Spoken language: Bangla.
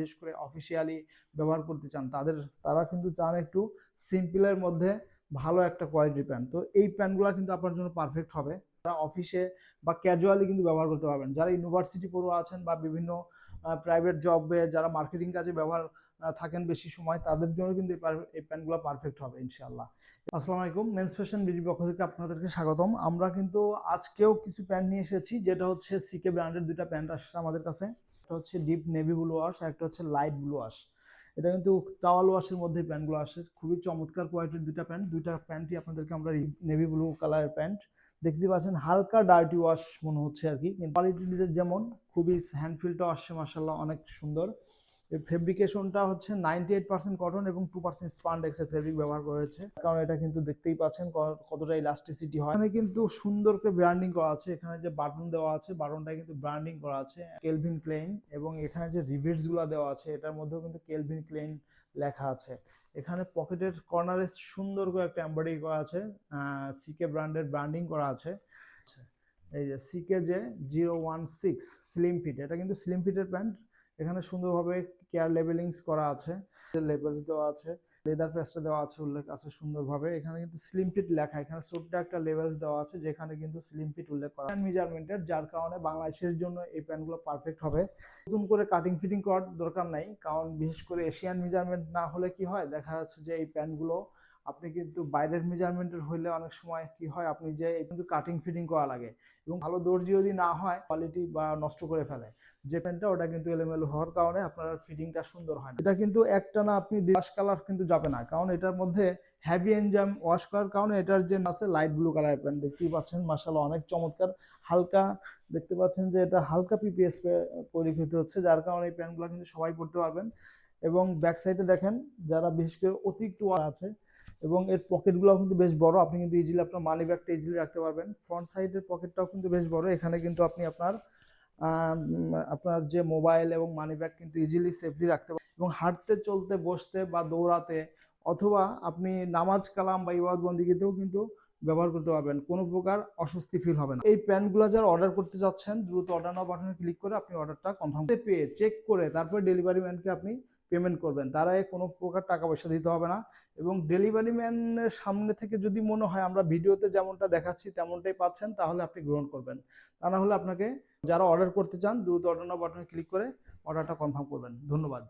বিশেষ করে অফিসিয়ালি ব্যবহার করতে চান, তাদের, তারা কিন্তু চান একটু সিম্পলের মধ্যে ভালো একটা কোয়ালিটির প্যান্ট তো এই প্যান্টগুলো কিন্তু আপনার জন্য পারফেক্ট হবে। তারা অফিসে বা ক্যাজুয়ালি কিন্তু ব্যবহার করতে পারবেন। যারা ইউনিভার্সিটি পড়ুয়া আছেন বা বিভিন্ন প্রাইভেট জবে যারা মার্কেটিং কাজে ব্যবহার থাকেন বেশি সময়, তাদের জন্য কিন্তু এই প্যান্টগুলো পারফেক্ট হবে ইনশাআল্লাহ। আসসালামু আলাইকুম মেন্স ফ্যাশন বিডি পক্ষ থেকে আপনাদেরকে স্বাগতম। আমরা কিন্তু আজকেও কিছু প্যান্ট নিয়ে এসেছি, যেটা হচ্ছে সিকে ব্র্যান্ডের দুইটা প্যান্ট আসছে আমাদের কাছে। একটা হচ্ছে ডিপ নেভি ব্লু ওয়াশ আর একটা হচ্ছে লাইট ব্লু ওয়াশ এটা কিন্তু টাওয়াল ওয়াশের মধ্যে প্যান্টগুলো আসে। খুবই চমৎকার কোয়ালিটির দুটা প্যান্ট দুইটা প্যান্টই আপনাদেরকে আমরা নেভি ব্লু কালারের প্যান্ট দেখতে পাচ্ছেন, হালকা ডার্টি ওয়াশ মনে হচ্ছে আর কি। কোয়ালিটি যেমন, খুবই হ্যান্ড ফিলটাও আসছে মাসাল্লাহ অনেক সুন্দর। ফেব্রিকেশনটা হচ্ছে নাইনটি এইট পার্সেন্ট কটন এবং টু পার্সেন্ট স্পান্ডেক্সের ফেব্রিক ব্যবহার করেছে। কারণ এটা কিন্তু দেখতেই পাচ্ছেন কতটা ইলাস্টিসিটি হয়। এখানে কিন্তু সুন্দর করে ব্র্যান্ডিং করা আছে। এখানে যে বাটন দেওয়া আছে বাটনটা কিন্তু ব্র্যান্ডিং করা আছে কেলভিন ক্লেইন এবং এখানে যে রিভিটসগুলো দেওয়া আছে, এটার মধ্যেও কিন্তু কেলভিন ক্লেইন লেখা আছে। এখানে পকেটের কর্নারে সুন্দর করে একটা এমব্রয়ডারি করা আছে সিকে ব্র্যান্ডের ব্র্যান্ডিং করা আছে। এই যে সিকে যে zero one six slim fit এটা কিন্তু স্লিম ফিটের প্যান্ট এখানে সুন্দরভাবে কেয়ার লেবেলিংস করা আছে লেবেলস দেওয়া আছে লেদার পেস্টে দেওয়া আছে উল্লেখ আছে সুন্দরভাবে। এখানে কিন্তু স্লিম ফিট লেখা, এখানে ছোট্ট একটা লেভেলস দেওয়া আছে যেখানে কিন্তু স্লিম ফিট উল্লেখ করা মেজারমেন্টের যার কারণে বাংলাদেশের জন্য এই প্যান্টগুলো পারফেক্ট হবে। নতুন করে কাটিং ফিটিং করার দরকার নাই, কারণ বিশেষ করে এশিয়ান মেজারমেন্ট না হলে কি হয়, দেখা যাচ্ছে যে এই প্যান্টগুলো আপনি কিন্তু বাইরের মেজারমেন্টের হইলে অনেক সময় কি হয়, আপনি যে কিন্তু কাটিং ফিটিং করা লাগে এবং ভালো দর্জি যদি না হয় কোয়ালিটি বা নষ্ট করে ফেলে। যে প্যান্টটা ওটা কিন্তু এলোমেলো হওয়ার কারণে আপনার ফিটিংটা সুন্দর হয় না। এটা কিন্তু একটা না আপনি ওয়াশ কালার কিন্তু যাবে না, কারণ এটার মধ্যে হ্যাভি এনজাম ওয়াশ করার কারণে এটার যে আছে লাইট ব্লু কালারের প্যান্ট দেখতেই পাচ্ছেন মাসাল্লাহ অনেক চমৎকার। হালকা দেখতে পাচ্ছেন যে এটা হালকা পিপিএস পরিকৃত হচ্ছে, যার কারণে এই প্যান্টগুলো কিন্তু সবাই পড়তে পারবেন। এবং ব্যাক সাইডে দেখেন, যারা বিশেষ করে অতিরিক্ত আছে এবং এর পকেটগুলো কিন্তু বেশ বড়। আপনি কিন্তু ইজিলি আপনার মানি ব্যাগটা ইজিলি রাখতে পারবেন। ফ্রন্ট সাইডের পকেটটাও কিন্তু বেশ বড়। এখানে কিন্তু আপনি আপনার আপনার যে মোবাইল এবং মানি ব্যাগ কিন্তু ইজিলি সেফলি রাখতে পারবেন। এবং হাঁটতে, চলতে, বসতে বা দৌড়াতে অথবা আপনি নামাজ, কালাম বা ইবাদ বন্দিগিতেও কিন্তু ব্যবহার করতে পারবেন। কোনো প্রকার অস্বস্তি ফিল হবে না। এই প্যান্টগুলো যারা অর্ডার করতে যাচ্ছেন দ্রুত অর্ডার নাও বাটনে ক্লিক করে আপনি অর্ডারটা কনফার্ম পেয়ে চেক করে তারপরে ডেলিভারি ম্যানকে আপনি পেমেন্ট করবেন, তারা কোনো প্রকার টাকা পয়সা দিতে হবে না। এবং ডেলিভারি ম্যানের সামনে থেকে যদি মনে হয় আমরা ভিডিওতে যেমনটা দেখাচ্ছি তেমনটাই পাচ্ছেন, তাহলে আপনি গ্রহণ করবেন। তা না হলে আপনাকে যারা অর্ডার করতে চান, দ্রুত অর্ডার বাটনে ক্লিক করে অর্ডারটা কনফার্ম করবেন। ধন্যবাদ।